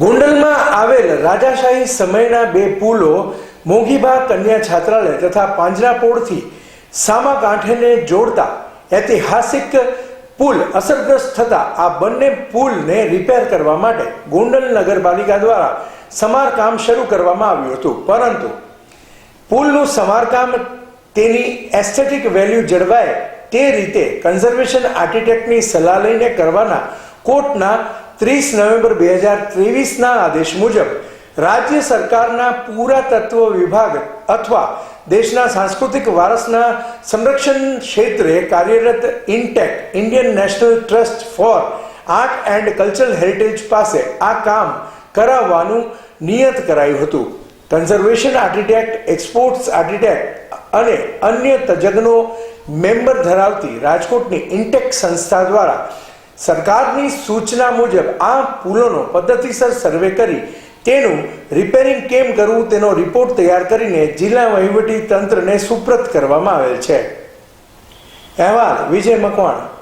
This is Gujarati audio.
ગોંડલમાં આવેલ રાજાશાહી સમયના બે પુલો મોંઘીબા કન્યા છાત્રાલય તથા પાંજરાપોળથી સામા કાંઠેને જોડતા ઐતિહાસિક પુલ અસરગ્રસ્ત થતા આ બંને પુલને રિપેર કરવા માટે ગોંડલ નગરપાલિકા દ્વારા સમારકામ શરૂ કરવામાં આવ્યું હતું. પરંતુ પુલનું સમારકામ તેની એસ્થેટિક વેલ્યુ જળવાય તે રીતે કન્ઝર્વેશન આર્કિટેક્ટની સલાહ લઈને કરવાના કોર્ટના ત્રીસ નવેમ્બર બે હજાર ત્રેવીસના આદેશ મુજબ રાજ્ય સરકારના પુરાતત્વ વિભાગ અથવા દેશના સાંસ્કૃતિક વારસના સંરક્ષણ ક્ષેત્રે કાર્યરત INTACH, Indian national trust for art and cultural heritage પાસે આ કામ કરાવવાનું નિયત કરાયું હતું. કન્ઝર્વેશન આર્ટિટેક્ટ એક્સપોર્ટ્સ આર્ટિટેક્ટ અને અન્ય તજજ્ઞો મેમ્બર ધરાવતી રાજકોટની ઇન્ટેક સંસ્થા દ્વારા સરકારની સૂચના મુજબ આ પુલોનો પદ્ધતિસર સર્વે કરી તેનું રિપેરિંગ કેમ કરવું તેનો રિપોર્ટ તૈયાર કરીને જિલ્લા વહીવટી તંત્રને સુપ્રત કરવામાં આવેલ છે. અહેવાલ વિજય મકવાણ.